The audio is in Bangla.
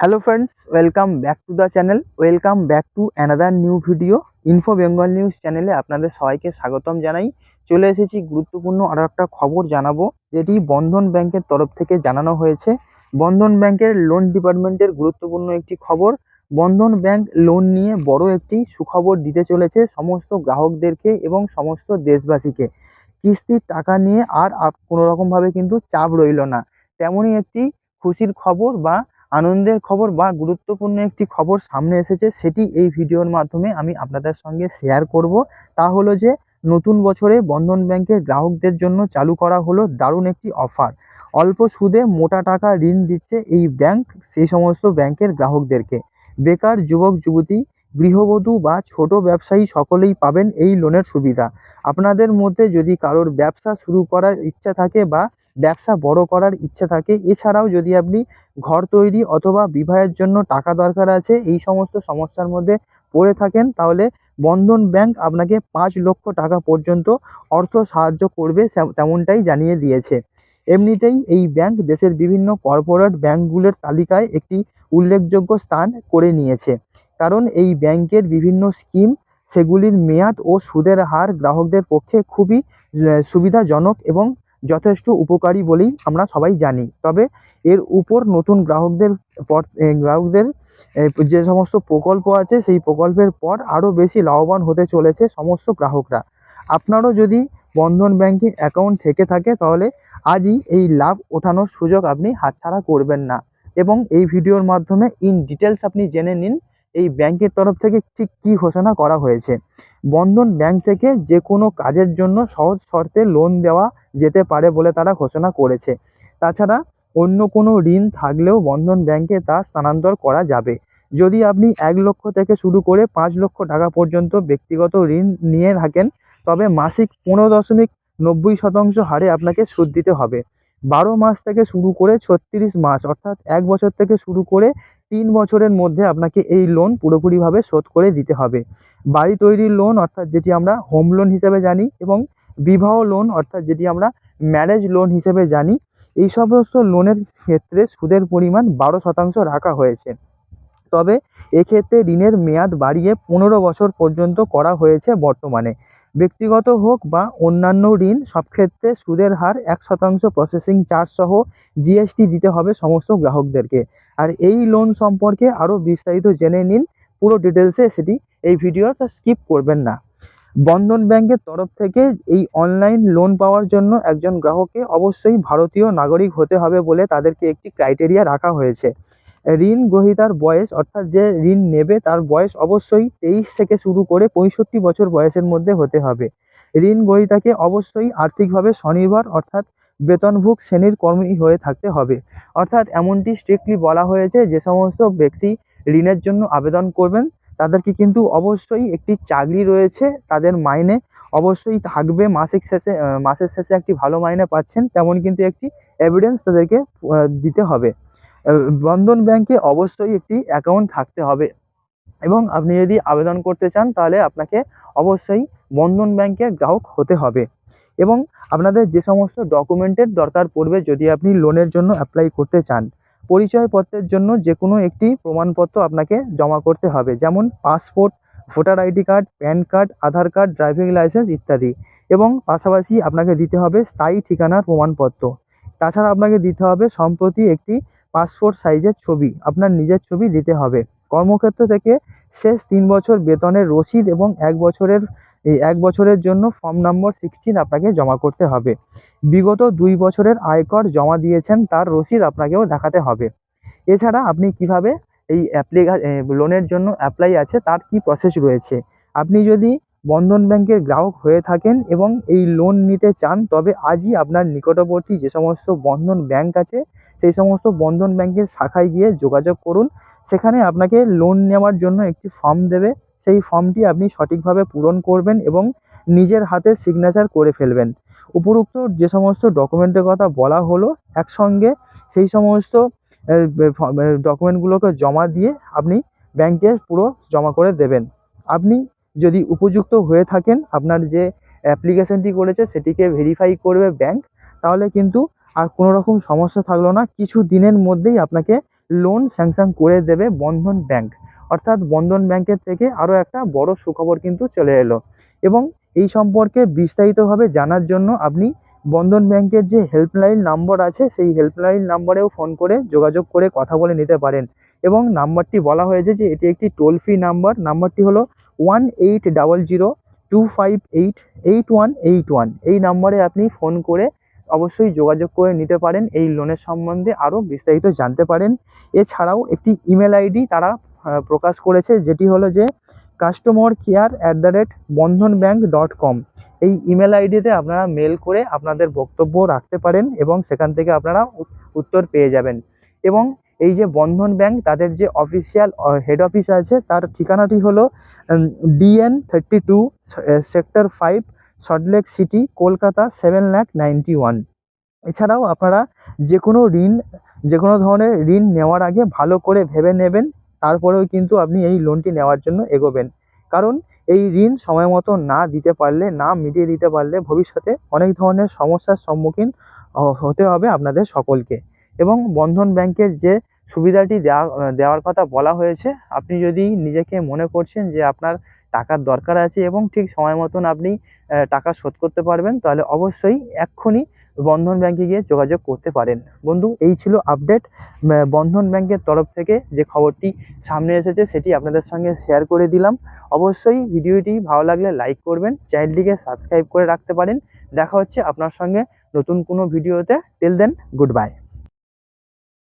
Hello friends welcome back to the channel welcome back to another new video info Bengal news চ্যানেলে আপনাদের সবাইকে স্বাগতম জানাই। চলে এসেছি গুরুত্বপূর্ণ আরও একটা খবর জানাব, যেটি বন্ধন ব্যাংকের তরফ থেকে জানানো হয়েছে। বন্ধন ব্যাংকের লোন ডিপার্টমেন্টের গুরুত্বপূর্ণ একটি খবর, বন্ধন ব্যাংক লোন নিয়ে বড় একটি সুখবর দিতে চলেছে সমস্ত গ্রাহকদেরকে এবং সমস্ত দেশবাসীকে। কিস্তির টাকা নিয়ে আর আপ- কোনো রকমভাবে কিন্তু চাপ রইল না। তেমনই একটি খুশির খবর বা আনন্দের খবর বা গুরুত্বপূর্ণ একটি খবর সামনে এসেছে, সেটি এই ভিডিওর মাধ্যমে আমি আপনাদের সঙ্গে শেয়ার করব। তা হলো যে, নতুন বছরে বন্ধন ব্যাংকের গ্রাহকদের জন্য চালু করা হলো দারুণ একটি অফার অল্প সুদে মোটা টাকা ঋণ দিচ্ছে এই ব্যাংক, সেই সমস্ত ব্যাংকের গ্রাহকদেরকে। বেকার যুবক, যুবতী, গৃহবধূ বা ছোট ব্যবসায়ী সকলেই পাবেন এই লোনের সুবিধা। আপনাদের মধ্যে যদি কারোর ব্যবসা শুরু করার ইচ্ছা থাকে বা ব্যবসা বড় করার ইচ্ছা থাকে। এছাড়াও যদি আপনি ঘর তৈরি অথবা বিবাহের জন্য টাকা দরকার আছে, এই সমস্ত সমস্যার মধ্যে পড়ে থাকেন, তাহলে বন্ধন ব্যাংক আপনাকে পাঁচ লক্ষ টাকা পর্যন্ত অর্থ সাহায্য করবে তেমনটাই জানিয়ে দিয়েছে। এমনিতেই এই ব্যাংক দেশের বিভিন্ন কর্পোরেট ব্যাংকগুলোর তালিকায় একটি উল্লেখযোগ্য স্থান করে নিয়েছে। কারণ এই ব্যাংকের বিভিন্ন স্কিম সেগুলির মেয়াদ ও সুদের হার গ্রাহকদের পক্ষে খুবই সুবিধাজনক এবং যথেষ্ট উপকারী বলেই আমরা সবাই জানি। তবে এর উপর নতুন গ্রাহকদের পর গ্রাহকদের যে সমস্ত প্রকল্প আছে, সেই প্রকল্পের পর আরও বেশি লাভবান হতে চলেছে সমস্ত গ্রাহকরা। আপনারও যদি বন্ধন ব্যাংকে অ্যাকাউন্ট থেকে থাকে, তাহলে আজই এই লাভ ওঠানোর সুযোগ আপনি হাতছাড়া করবেন না। এবং এই ভিডিওর মাধ্যমে ইন ডিটেলস আপনি জেনে নিন এই ব্যাংকের তরফ থেকে ঠিক কী ঘোষণা করা হয়েছে? বন্ধন ব্যাংক থেকে যে কোনো কাজের জন্য সহজ শর্তে লোন দেওয়া যেতে পারে বলে তারা ঘোষণা করেছে। তাছাড়া অন্য কোনো ঋণ থাকলেও বন্ধন ব্যাংকে তা স্থানান্তর করা যাবে। যদি আপনি এক লক্ষ থেকে শুরু করে পাঁচ লক্ষ টাকা পর্যন্ত ব্যক্তিগত ঋণ নিয়ে থাকেন, তবে মাসিক পনেরো দশমিক নব্বই শতাংশ হারে আপনাকে সুদ দিতে হবে। বারো মাস থেকে শুরু করে ছত্রিশ মাস, অর্থাৎ এক বছর থেকে শুরু করে তিন বছরের মধ্যে আপনাকে এই লোন পুরোপুরিভাবে শোধ করে দিতে হবে। বাড়ি তৈরির লোন অর্থাৎ যেটি আমরা হোম লোন হিসেবে জানি এবং বিবাহ লোন অর্থাৎ যেটি আমরা ম্যারেজ লোন হিসেবে জানি, এই সমস্ত লোনের ক্ষেত্রে সুদের পরিমাণ বারো শতাংশ রাখা হয়েছে। তবে এক্ষেত্রে ঋণের মেয়াদ বাড়িয়ে পনেরো বছর পর্যন্ত করা হয়েছে বর্তমানে। ব্যক্তিগত হোক বা অন্যান্য ঋণ, সব ক্ষেত্রে সুদের হার এক শতাংশ প্রসেসিং চার্জ সহ জিএসটি দিতে হবে সমস্ত গ্রাহকদেরকে। আর এই লোন সম্পর্কে আরও বিস্তারিত জেনে নিন, পুরো ডিটেলসে সেটি এই ভিডিওটা স্কিপ করবেন না। বন্ধন ব্যাংকের তরফ থেকে এই অনলাইন লোন পাওয়ার জন্য একজন গ্রাহককে অবশ্যই ভারতীয় নাগরিক হতে হবে বলে তাদেরকে একটি ক্রাইটেরিয়া রাখা হয়েছে। ঋণ গ্রহীতার বয়স, অর্থাৎ যে ঋণ নেবে তার বয়স অবশ্যই তেইশ থেকে শুরু করে পঁয়ষট্টি বছর বয়সের মধ্যে হতে হবে। ঋণ গ্রহীতাকে অবশ্যই আর্থিকভাবে স্বনির্ভর, অর্থাৎ বেতনভোগ শ্রেণির কর্মী হয়ে থাকতে হবে। অর্থাৎ এমনটি স্ট্রিক্টলি বলা হয়েছে, যে সমস্ত ব্যক্তি ঋণের জন্য আবেদন করবেন, তাদেরকে কিন্তু অবশ্যই একটি চাকরি রয়েছে, তাদের মাইনে অবশ্যই থাকবে, মাসিক শেষে মাসের শেষে একটি ভালো মাইনে পাচ্ছেন, তেমন কিন্তু একটি এভিডেন্স তাদেরকে দিতে হবে। বন্ধন ব্যাংকে অবশ্যই একটি অ্যাকাউন্ট থাকতে হবে। এবং আপনি যদি আবেদন করতে চান, তাহলে আপনাকে অবশ্যই বন্ধন ব্যাংকের গ্রাহক হতে হবে। এবং আপনাদের যে সমস্ত ডকুমেন্টের দরকার পড়বে, যদি আপনি লোনের জন্য অ্যাপ্লাই করতে চান, পরিচয়পত্রের জন্য যে কোনো একটি প্রমাণপত্র আপনাকে জমা করতে হবে। যেমন passport voter ID card PAN card Aadhaar card driving licence ইত্যাদি। এবং পাশাপাশি আপনাকে দিতে হবে স্থায়ী ঠিকানার প্রমাণপত্র। তাছাড়া আপনাকে দিতে হবে সম্প্রতি একটি পাসপোর্ট সাইজের ছবি আপনার নিজের ছবি দিতে হবে। কর্মক্ষেত্র থেকে শেষ তিন বছর বেতনের রসিদ এবং এক বছরের, এই এক বছরের জন্য ফর্ম নম্বর সিক্সটিন আপনাকে জমা করতে হবে। বিগত দুই বছরের আয়কর জমা দিয়েছেন, তার রসিদ আপনাকেও দেখাতে হবে। এছাড়া আপনি কীভাবে এই অ্যাপ্লিকা লোনের জন্য অ্যাপ্লাই আছে, তার কি প্রসেস রয়েছে? আপনি যদি বন্ধন ব্যাংকের গ্রাহক হয়ে থাকেন এবং এই লোন নিতে চান, তবে আজই আপনার নিকটবর্তী যে সমস্ত বন্ধন ব্যাংক আছে সেই সমস্ত বন্ধন ব্যাংকের শাখায় গিয়ে যোগাযোগ করুন। সেখানে আপনাকে লোন নেওয়ার জন্য একটি ফর্ম দেবে। সেই ফর্মটি আপনি সঠিকভাবে পূরণ করবেন এবং নিজের হাতে সিগনেচার করে ফেলবেন। উপরোক্ত যে সমস্ত ডকুমেন্টের কথা বলা হলো, একসঙ্গে সেই সমস্ত ডকুমেন্টগুলোকে জমা দিয়ে আপনি ব্যাংকে পুরো জমা করে দেবেন। আপনি যদি উপযুক্ত হয়ে থাকেন, আপনার যে অ্যাপ্লিকেশনটি করেছে, সেটিকে ভেরিফাই করবে ব্যাংক তাহলে কিন্তু আর কোনো রকম সমস্যা থাকল না। কিছু দিনের মধ্যেই আপনাকে লোন স্যাংশন করে দেবে বন্ধন ব্যাংক অর্থাৎ বন্ধন ব্যাংকের থেকে আরও একটা বড় সুখবর কিন্তু চলে এলো। এবং এই সম্পর্কে বিস্তারিতভাবে জানার জন্য আপনি বন্ধন ব্যাংকের যে হেল্পলাইন নাম্বার আছে, সেই হেল্পলাইন নাম্বারেও ফোন করে যোগাযোগ করে কথা বলে নিতে পারেন। এবং নাম্বারটি বলা হয়েছে যে, এটি একটি টোল ফ্রি নাম্বার নাম্বারটি হলো one eight double zero two five eight eight one eight one এই নাম্বারে আপনি ফোন করে অবশ্যই যোগাযোগ করে নিতে পারেন। এই লোনের সম্বন্ধে আরও বিস্তারিত জানতে পারেন। এছাড়াও একটি ইমেল আইডি তারা প্রকাশ করেছে, যেটি হলো যে customer care at the rate Bandhan bank dot com এই ইমেল আইডিতে আপনারা মেল করে আপনাদের বক্তব্য রাখতে পারেন এবং সেখান থেকে আপনারা উত্তর পেয়ে যাবেন। এবং এই যে বন্ধন ব্যাংক তাদের যে অফিসিয়াল হেড অফিস আছে, তার ঠিকানাটি হলো DN thirty two sector five Salt Lake city Kolkata seven lakh ninety one এছাড়াও আপনারা যে কোনো ঋণ যে কোনো ধরনের ঋণ নেওয়ার আগে ভালো করে ভেবে নেবেন, তারপরেও কিন্তু আপনি এই লোনটি নেওয়ার জন্য এগোবেন। কারণ এই ঋণ সময় মতো না দিতে পারলে, না মিটিয়ে দিতে পারলে ভবিষ্যতে অনেক ধরনের সমস্যার সম্মুখীন হতে হবে আপনাদের সকলকে। এবং বন্ধন ব্যাংকের যে সুবিধাটি দেওয়া দেওয়ার কথা বলা হয়েছে, আপনি যদি নিজেকে মনে করছেন যে আপনার টাকার দরকার আছে এবং ঠিক সময় মতন আপনি টাকা শোধ করতে পারবেন, তাহলে অবশ্যই এক্ষুনি বন্ধন ব্যাংকে গিয়ে যোগাযোগ করতে পারেন। বন্ধু, এই ছিল আপডেট বন্ধন ব্যাংকের তরফ থেকে যে খবরটি সামনে এসেছে, সেটি আপনাদের সঙ্গে শেয়ার করে দিলাম। অবশ্যই ভিডিওটি ভালো লাগলে লাইক করবেন চ্যানেলটিকে সাবস্ক্রাইব করে রাখতে পারেন। দেখা হচ্ছে আপনার সঙ্গে নতুন কোনো ভিডিওতে টিল দেন গুড বাই